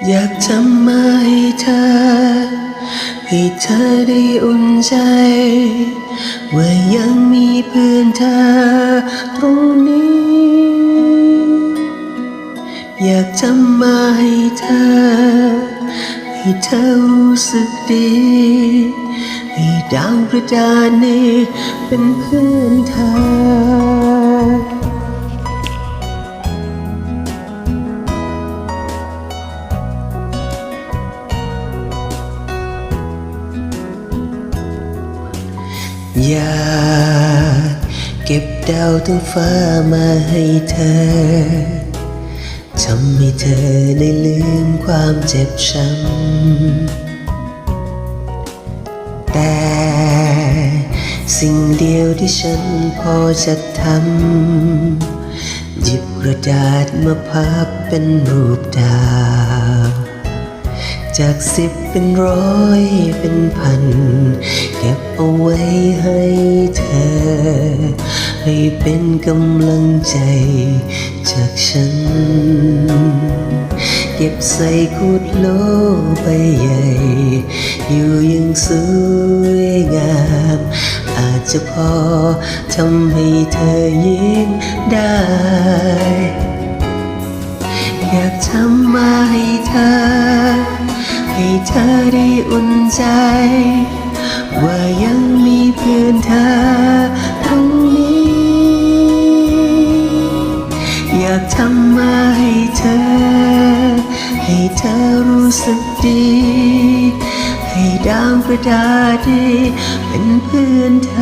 อยากทำมาให้เธอ ให้เธอได้อุ่นใจ ว่ายังมีเพื่อนเธอตรงนี้ อยากทำมาให้เธอ ให้เธอรู้สึกดี ให้ดาวกระดานนี้เป็นเพื่อนเธอ อยากเก็บดาวทั้งฟ้ามาให้เธอ ทำให้เธอได้ลืมความเจ็บช้ำ แต่สิ่งเดียวที่ฉันพอจะทำ หยิบกระดาษมาพับเป็นรูปดาว จากสิบเป็นร้อยเป็นพัน เก็บเอาไว้ให้เธอ ให้เป็นกำลังใจจากฉัน เก็บใส่ขวดโหลใบใหญ่ อยู่ยังสวยงาม อาจจะพอทำให้เธอยิ้มได้อยากทำมาให้เธอ ให้เธอได้อุ่นใจ ว่ายังมีเพื่อนเธอตรงนี้ อยากทำมาให้เธอ ให้เธอรู้สึกดี ให้ดาวกระดาษดีเป็นเพื่อนเธอ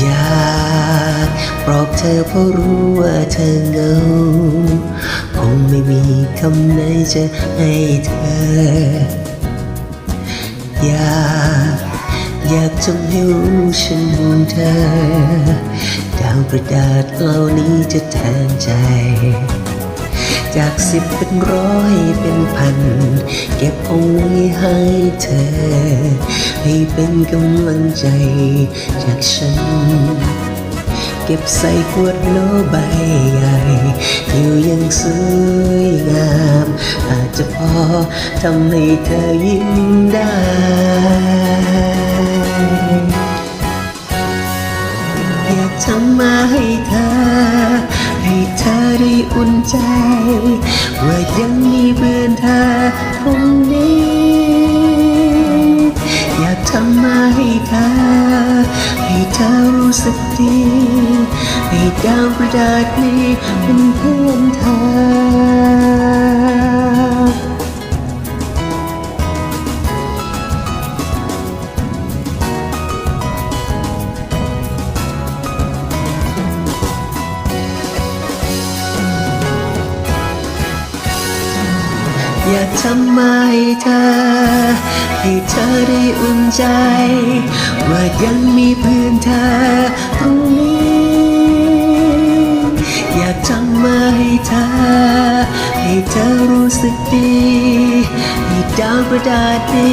อยากปลอบเธอเพราะรู้ว่าเธอเหงา คงไม่มีคำไหนจะให้เธอ อยากอยากจำให้รู้ฉันห่วงเธอ ดาวกระดาษเหล่านี้จะแทนใจ จากสิบเป็นร้อยเป็นพัน ก็บเอาไว้ให้เธอ ให้เป็นกำลังใจจากฉัน เก็บใส่ขวดโหลใบใหญ่อยู่ยังสวยงาม อาจจะพอทำให้เธอยิ้มได้อยากทำมาให้เธอ ให้เธอได้อุ่นใจ ว่ายังมีเพื่อ ให้เธอ ให้เธอรู้สึกดีให้ดาวประดาษนี้เป็นเพื่อนเธอ ทำมาให้เธอ ให้เธอได้อุ่นใจ ว่ายังมีเพื่อนเธอตรงนี้ อยากทำมาให้เธอ ให้เธอรู้สึกดี ให้ดาวกระดาษดี